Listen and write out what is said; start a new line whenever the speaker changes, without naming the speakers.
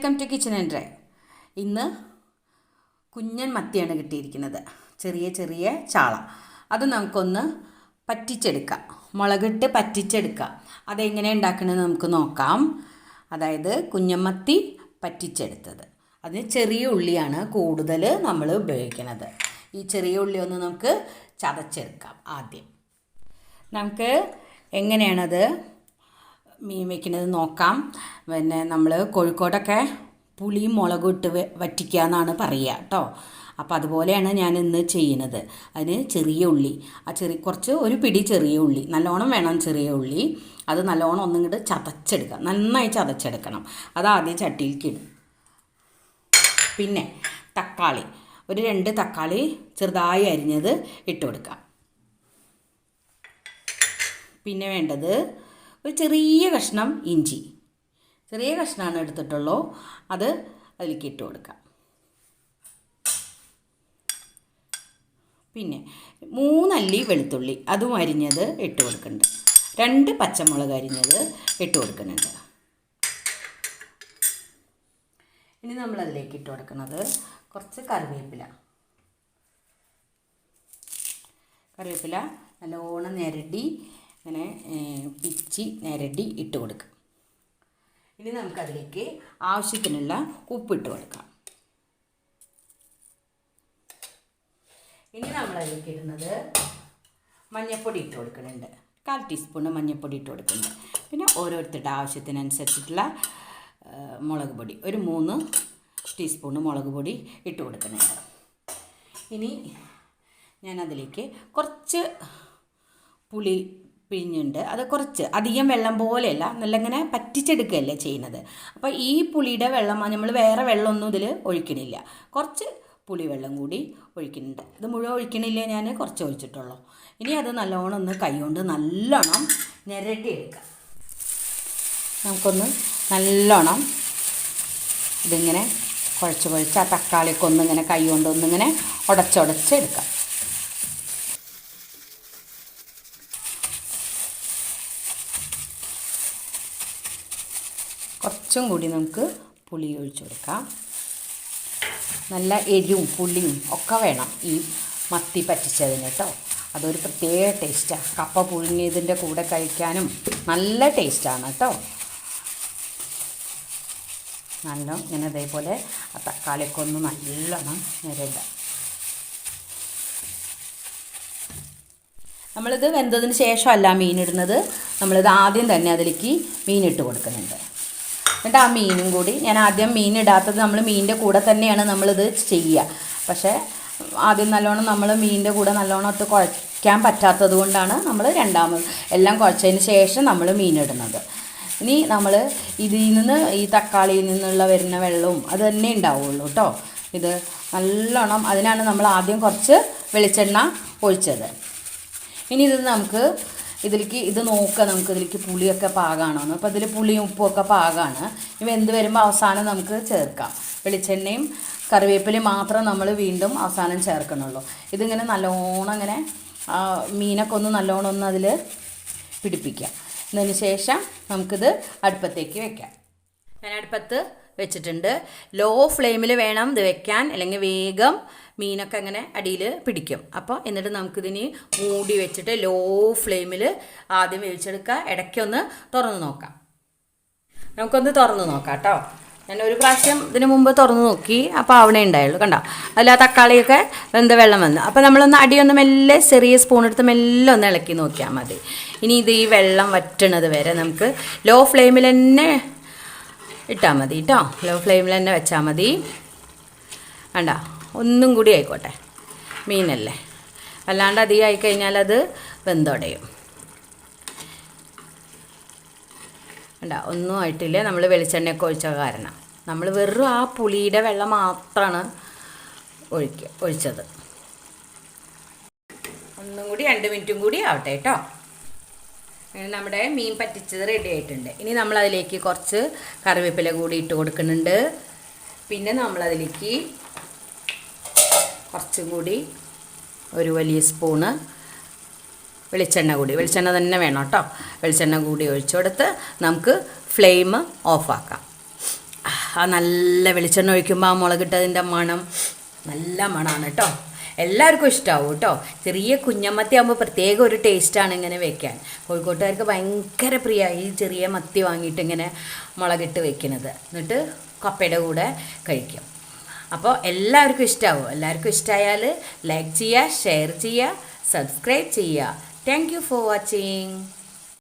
Welcome to kitchen and dry ഇന്ന് കുഞ്ഞൻ മത്തിയാണ് കിട്ടിയിരിക്കുന്നത്. ചെറിയ ചെറിയ ചാള. അത് നമുക്കൊന്ന് പറ്റിച്ചെടുക്കാം. മുളകിട്ട് പറ്റിച്ചെടുക്കാം. അതെങ്ങനെ ഉണ്ടാക്കണമെന്ന് നമുക്ക് നോക്കാം. അതായത് കുഞ്ഞൻ മത്തി പറ്റിച്ചെടുത്തത്. അതിന് ചെറിയ ഉള്ളിയാണ് കൂടുതൽ നമ്മൾ ഉപയോഗിക്കുന്നത്. ഈ ചെറിയ ഉള്ളി ഒന്ന് നമുക്ക് ചതച്ചെടുക്കാം ആദ്യം. നമുക്ക് എങ്ങനെയാണത്? മീൻ വെക്കുന്നത് നോക്കാം. പിന്നെ നമ്മൾ കോഴിക്കോടൊക്കെ പുളിയും മുളകും ഇട്ട് വറ്റിക്കുക എന്നാണ് പറയുക കേട്ടോ അപ്പോൾ അതുപോലെയാണ് ഞാൻ ഇന്ന് ചെയ്യുന്നത്. അതിന് ചെറിയ ഉള്ളി. ആ ചെറിയ കുറച്ച് ഒരു പിടി ചെറിയ ഉള്ളി. നല്ലോണം വേണം ചെറിയ ഉള്ളി. അത് നല്ലോണം ഒന്നും ഇങ്ങോട്ട് ചതച്ചെടുക്കുക നന്നായി ചതച്ചെടുക്കണം. അത് ആദ്യം ചട്ടിയിലേക്ക് പിന്നെ തക്കാളി. ഒരു രണ്ട് തക്കാളി ചെറുതായി അരിഞ്ഞത് ഇട്ട് കൊടുക്കാം. പിന്നെ വേണ്ടത് ഒരു ചെറിയ കഷ്ണം ഇഞ്ചി. ചെറിയ കഷ്ണമാണ് എടുത്തിട്ടുള്ളൂ. അത് അതിലേക്ക് ഇട്ട് കൊടുക്കാം. പിന്നെ മൂന്നല്ലി വെളുത്തുള്ളി. അതും അരിഞ്ഞത് ഇട്ട് കൊടുക്കുന്നുണ്ട് രണ്ട് പച്ചമുളക് അരിഞ്ഞത് ഇട്ട് കൊടുക്കുന്നുണ്ട് ഇനി നമ്മൾ അതിലേക്ക് ഇട്ട് കൊടുക്കുന്നത് കുറച്ച് കറിവേപ്പില. കറിവേപ്പില നല്ലോണം ഞെരടി ഇങ്ങനെ ഏ, പിച്ചി നിരടി ഇട്ട് കൊടുക്കുക ഇനി നമുക്കതിലേക്ക് ആവശ്യത്തിനുള്ള ഉപ്പിട്ട് കൊടുക്കാം. ഇനി നമ്മളതിലേക്ക് ഇടുന്നത് മഞ്ഞൾപ്പൊടി ഇട്ട് കൊടുക്കുന്നുണ്ട്. കാൽ ടീസ്പൂണ് മഞ്ഞൾപ്പൊടി ഇട്ട് കൊടുക്കുന്നുണ്ട്. പിന്നെ ഓരോരുത്തരുടെ ആവശ്യത്തിനനുസരിച്ചിട്ടുള്ള മുളക് പൊടി ഒരു മൂന്ന് ടീസ്പൂണ് മുളക് പൊടി ഇട്ട് കൊടുക്കുന്നുണ്ട്. ഇനി ഞാനതിലേക്ക് കുറച്ച് പുളി പിഴിഞ്ഞുണ്ട്. അത് കുറച്ച് അധികം വെള്ളം പോലെയല്ല നല്ല ഇങ്ങനെ പറ്റിച്ചെടുക്കുകയല്ലേ ചെയ്യുന്നത്. അപ്പോൾ ഈ പുളിയുടെ വെള്ളം നമ്മൾ വേറെ വെള്ളമൊന്നും ഇതിൽ ഒഴിക്കണില്ല. കുറച്ച് പുളി വെള്ളം കൂടി ഒഴിക്കുന്നുണ്ട്. ഇത് മുഴുവൻ ഒഴിക്കണില്ല ഞാൻ കുറച്ച് ഒഴിച്ചിട്ടുള്ളൂ. ഇനി അത് നല്ലോണം ഒന്ന് കൈകൊണ്ട് നല്ലോണം എടുക്കാം നമുക്കൊന്ന് നല്ലോണം ഇതിങ്ങനെ കുഴച്ച് കുഴച്ച് ആ തക്കാളിക്കൊന്നിങ്ങനെ കൈ കൊണ്ടൊന്നിങ്ങനെ ഉടച്ചുടച്ചെടുക്കാം. കുറച്ചും കൂടി നമുക്ക് പുളി ഒഴിച്ചു കൊടുക്കാം. നല്ല എരിവും പുളിയും ഒക്കെ വേണം ഈ മത്തി പറ്റിച്ചതിന് കേട്ടോ. അതൊരു പ്രത്യേക ടേസ്റ്റാണ് കപ്പ പുഴുങ്ങിയതിന്റെ കൂടെ കഴിക്കാനും നല്ല ടേസ്റ്റാണ് കേട്ടോ. നല്ല ഇങ്ങനെ ഇതേപോലെ ആ തക്കാളിയൊക്കെ ഒന്ന് നല്ലോണം നിരണ്ട. നമ്മളിത് വെന്തതിന് ശേഷമല്ല മീനിടുന്നത് നമ്മളിത് ആദ്യം തന്നെ അതിലേക്ക് മീനിട്ട് കൊടുക്കുന്നുണ്ട്. എന്നിട്ട് ആ മീനും കൂടി. ഞാൻ ആദ്യം മീൻ ഇടാത്തത് നമ്മൾ മീനിന്റെ കൂടെ തന്നെയാണ് നമ്മളിത് ചെയ്യുക. പക്ഷേ ആദ്യം നല്ലോണം നമ്മൾ മീനിന്റെ കൂടെ നല്ലോണം ഒത്ത് കുഴയ്ക്കാൻ പറ്റാത്തത് കൊണ്ടാണ് നമ്മൾ രണ്ടാമത് എല്ലാം കുഴച്ചതിന് ശേഷം നമ്മൾ മീനിടുന്നത് ഇനി നമ്മൾ ഇതിൽ നിന്ന് ഈ തക്കാളിയിൽ നിന്നുള്ള വരുന്ന വെള്ളവും അത് തന്നെ ഉണ്ടാവുള്ളൂ കേട്ടോ. ഇത് നല്ലോണം അതിനാണ് നമ്മൾ ആദ്യം കുറച്ച് വെളിച്ചെണ്ണ ഒഴിച്ചത്. ഇനി ഇത് നമുക്ക് ഇതിലേക്ക് ഇത് നോക്കുക നമുക്ക് ഇതിലേക്ക് പുളിയൊക്കെ പാകമാണോ എന്ന് അപ്പോൾ ഇതിൽ പുളിയും ഉപ്പും ഒക്കെ പാകമാണ് ഇവ എന്ത് വരുമ്പോൾ അവസാനം നമുക്ക് ചേർക്കാം. വെളിച്ചെണ്ണയും കറിവേപ്പിലയും മാത്രം നമ്മൾ വീണ്ടും അവസാനം ചേർക്കണുള്ളൂ. ഇതിങ്ങനെ നല്ലോണം ഇങ്ങനെ മീനൊക്കെ ഒന്ന് നല്ലോണം ഒന്ന് അതിൽ പിടിപ്പിക്കാം എന്നതിന് ശേഷം നമുക്കിത് അടുപ്പത്തേക്ക് വെക്കാം. ഞാൻ അടുപ്പത്ത് വെച്ചിട്ടുണ്ട്. ലോ ഫ്ലെയിമിൽ വേണം ഇത് വെക്കാൻ. അല്ലെങ്കിൽ വേഗം മീനൊക്കെ അങ്ങനെ അടിയിൽ പിടിക്കും. അപ്പോൾ എന്നിട്ട് നമുക്കിതിന് മൂടി വെച്ചിട്ട് ലോ ഫ്ലെയിമിൽ ആദ്യം വേവിച്ചെടുക്കുക. ഇടയ്ക്കൊന്ന് തുറന്ന് നോക്കാം. നമുക്കൊന്ന് തുറന്ന് നോക്കാം കേട്ടോ. ഞാൻ ഒരു പ്രാവശ്യം ഇതിനു മുമ്പ് തുറന്ന് നോക്കി. അപ്പോൾ അവിടെ ഉണ്ടായുള്ളൂ. കണ്ടോ? അതിൽ ആ തക്കാളിയൊക്കെ വെന്ത വെള്ളം വന്നു. അപ്പോൾ നമ്മളൊന്ന് അടിയൊന്ന് മെല്ലെ ചെറിയ സ്പൂൺ എടുത്ത് മെല്ലെ ഒന്ന് ഇളക്കി നോക്കിയാൽ മതി. ഇനി ഇത് ഈ വെള്ളം വറ്റണത് വരെ നമുക്ക് ലോ ഫ്ലെയിമിൽ തന്നെ ഇട്ടാൽ മതി കേട്ടോ. ലോ ഫ്ലെയിമിൽ തന്നെ വെച്ചാൽ മതി. വേണ്ട ഒന്നും കൂടി ആയിക്കോട്ടെ. മീനല്ലേ. അല്ലാണ്ട് അധികം ആയിക്കഴിഞ്ഞാൽ അത് വെന്തോടയും. വേണ്ട ഒന്നും ആയിട്ടില്ല. നമ്മൾ വെളിച്ചെണ്ണയൊക്കെ ഒഴിച്ച കാരണം. നമ്മൾ വെറും ആ പുളിയുടെ വെള്ളം മാത്രമാണ് ഒഴിക്കുക ഒഴിച്ചത്. ഒന്നും കൂടി രണ്ട് മിനിറ്റും കൂടി ആവട്ടെ കേട്ടോ. നമ്മുടെ മീൻ പറ്റിച്ചത് റെഡി ആയിട്ടുണ്ട്. ഇനി നമ്മൾ അതിലേക്ക് കുറച്ച് കറിവേപ്പില കൂടി ഇട്ട് കൊടുക്കുന്നുണ്ട്. പിന്നെ നമ്മളതിലേക്ക് കുറച്ചും കൂടി ഒരു വലിയ സ്പൂണ് വെളിച്ചെണ്ണ കൂടി. വെളിച്ചെണ്ണ തന്നെ വേണം കേട്ടോ വെളിച്ചെണ്ണ കൂടി ഒഴിച്ചു കൊടുത്ത് നമുക്ക് ഫ്ലെയിം ഓഫാക്കാം. ആ നല്ല വെളിച്ചെണ്ണ ഒഴിക്കുമ്പോൾ ആ മുളകിട്ടതിന്റെ മണം നല്ല മണമാണ് കേട്ടോ എല്ലാവർക്കും ഇഷ്ടമാവും കേട്ടോ ചെറിയ കുഞ്ഞമ്മത്തി ആകുമ്പോൾ പ്രത്യേക ഒരു ടേസ്റ്റാണ് ഇങ്ങനെ വെക്കാൻ. കോഴിക്കോട്ടുകാർക്ക് ഭയങ്കര പ്രിയ ഈ ചെറിയ മത്തി വാങ്ങിയിട്ട് ഇങ്ങനെ മുളകിട്ട് വെക്കുന്നത് എന്നിട്ട് കപ്പയുടെ കൂടെ കഴിക്കും. അപ്പോൾ എല്ലാവർക്കും ഇഷ്ടമാവും എല്ലാവർക്കും ഇഷ്ടമായാൽ ലൈക്ക് ചെയ്യുക ഷെയർ ചെയ്യുക സബ്സ്ക്രൈബ് ചെയ്യുക താങ്ക് ഫോർ വാച്ചിങ്